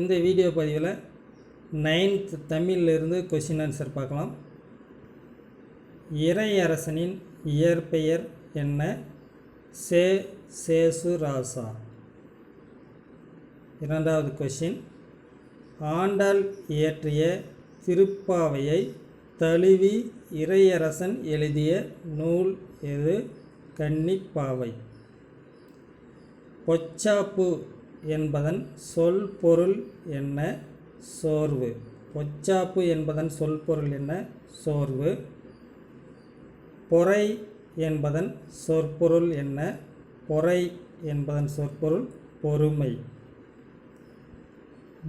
இந்த வீடியோ பதிவில் ninth தமிழிலிருந்து question answer பார்க்கலாம். இறையரசனின் இயற்பெயர் என்ன? சே சேசு ராசா இரண்டாவது கொஷின் ஆண்டாள் இயற்றிய திருப்பாவையை தழுவி இறையரசன் எழுதிய நூல் எது? கன்னிப்பாவை. பொச்சாப்பு என்பதன் சொல் பொருள் என்ன? சோர்வு. பொச்சாப்பு என்பதன் சொல் பொருள் என்ன? சோர்வு. பொறை என்பதன் சொற்பொருள் என்ன? பொறை என்பதன் சொற்பொருள் பொறுமை.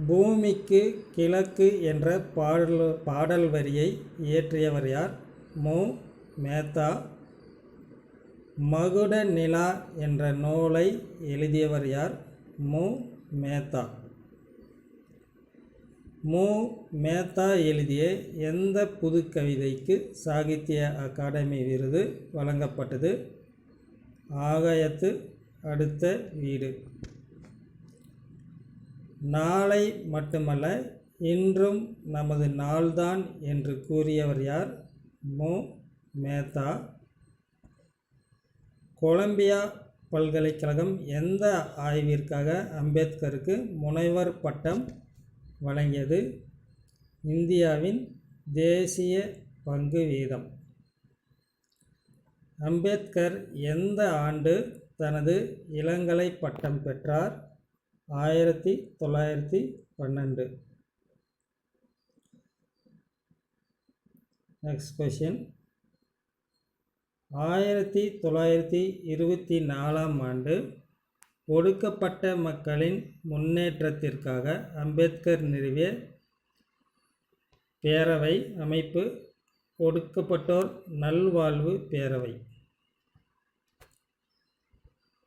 பூமிக்கு கிழக்கு என்ற பாடல் பாடல் வரியை இயற்றியவர் யார்? மு. மேத்தா. மகுட நிலா என்ற நூலை எழுதியவர் யார்? மு. மேத்தா. மு. மேத்தா எழுதிய எந்த புது கவிதைக்கு சாகித்ய அகாடமி விருது வழங்கப்பட்டது? ஆகாயத்து அடுத்த வீடு. நாளை மட்டுமல்ல இன்றும் நமது நாள்தான் என்று கூறியவர் யார்? மு. மேத்தா. கொலம்பியா பல்கலைக்கழகம் எந்த ஆய்விற்காக அம்பேத்கருக்கு முனைவர் பட்டம் வழங்கியது? இந்தியாவின் தேசிய பங்கு வீதம். அம்பேத்கர் எந்த ஆண்டு தனது இளங்கலை பட்டம் பெற்றார்? ஆயிரத்தி தொள்ளாயிரத்தி பன்னெண்டு. நெக்ஸ்ட் கொஷின் ஆயிரத்தி தொள்ளாயிரத்தி இருபத்தி நாலாம் ஆண்டு ஒடுக்கப்பட்ட மக்களின் முன்னேற்றத்திற்காக அம்பேத்கர் நிறுவிய பேரவை அமைப்பு ஒடுக்கப்பட்டோர் நல்வாழ்வு பேரவை.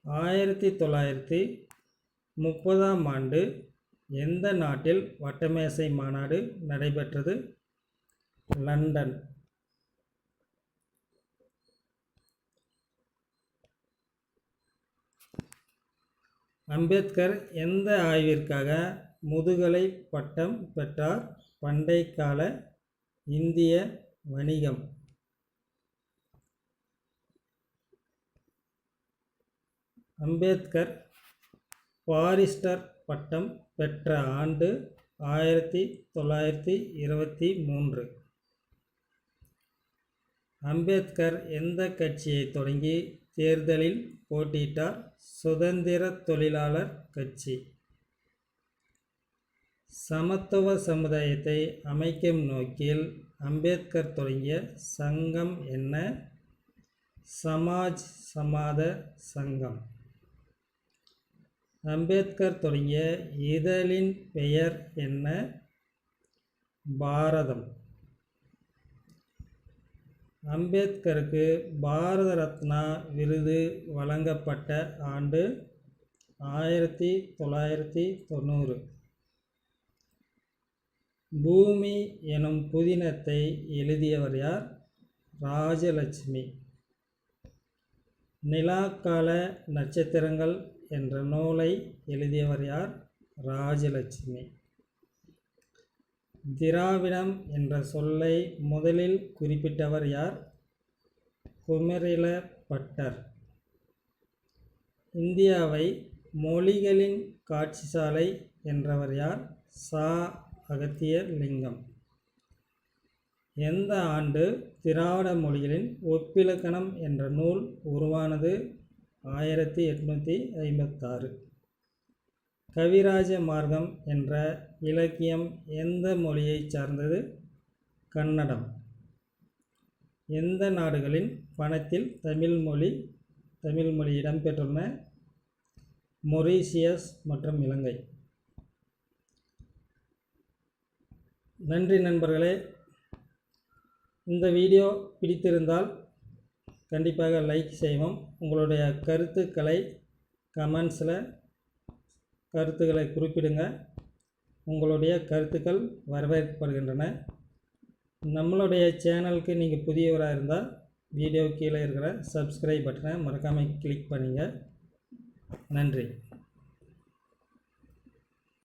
ஆயிரத்தி தொள்ளாயிரத்தி முப்பதாம் ஆண்டு எந்த நாட்டில் வட்டமேசை மாநாடு நடைபெற்றது? லண்டன். அம்பேத்கர் எந்த ஆய்விற்காக முதுகலை பட்டம் பெற்றார்? பண்டைக்கால இந்திய வணிகம். அம்பேத்கர் பாரிஸ்டர் பட்டம் பெற்ற ஆண்டு ஆயிரத்தி தொள்ளாயிரத்தி இருபத்தி மூன்று. அம்பேத்கர் எந்த கட்சியை தொடங்கி தேர்தலில் போட்டியிட்டார் சுதந்திர தொழிலாளர் கட்சி. சமத்துவ சமுதாயத்தை அமைக்கும் நோக்கில் அம்பேத்கர் தொடங்கிய சங்கம் என்ன? சமாஜ் சமாத சங்கம். அம்பேத்கர் தொடங்கிய இதழின் பெயர் என்ன? பாரதம். அம்பேத்கருக்கு பாரத ரத்னா விருது வழங்கப்பட்ட ஆண்டு ஆயிரத்தி தொள்ளாயிரத்தி தொண்ணூறு. பூமி எனும் புதினத்தை எழுதியவர் யார்? ராஜலட்சுமி. நிலாக்கால நட்சத்திரங்கள் என்ற நூலை எழுதியவர் யார்? ராஜலட்சுமி. திராவிடம் என்ற சொல்லை முதலில் குறிப்பிட்டவர் யார்? குமரில பட்டர். இந்தியாவை மொழிகளின் காட்சிசாலை என்றவர் யார்? சா. அகத்தியர் லிங்கம் எந்த ஆண்டு திராவிட மொழிகளின் ஒப்பிலக்கணம் என்ற நூல் உருவானது? ஆயிரத்தி எட்நூற்றி ஐம்பத்தாறு. கவிராஜ மார்க்கம் என்ற இலக்கியம் எந்த மொழியைச் சார்ந்தது? கன்னடம். எந்த நாடுகளின் பணத்தில் தமிழ் மொழி தமிழ் மொழி இடம்பெற்றுள்ளன? மொரீசியஸ் மற்றும் இலங்கை. நன்றி நண்பர்களே. இந்த வீடியோ பிடித்திருந்தால் கண்டிப்பாக லைக் செய்வோம் உங்களுடைய கருத்துக்களை கமெண்ட்ஸில் கருத்துக்களை குறிப்பிடுங்க. உங்களுடைய கருத்துக்கள் வரவேற்கப்படுகின்றன. நம்மளுடைய சேனலுக்கு நீங்கள் புதியவராக இருந்தால் வீடியோ கீழே இருக்கிற சப்ஸ்கிரைப் பட்டனை மறக்காமல் கிளிக் பண்ணுங்கள் நன்றி.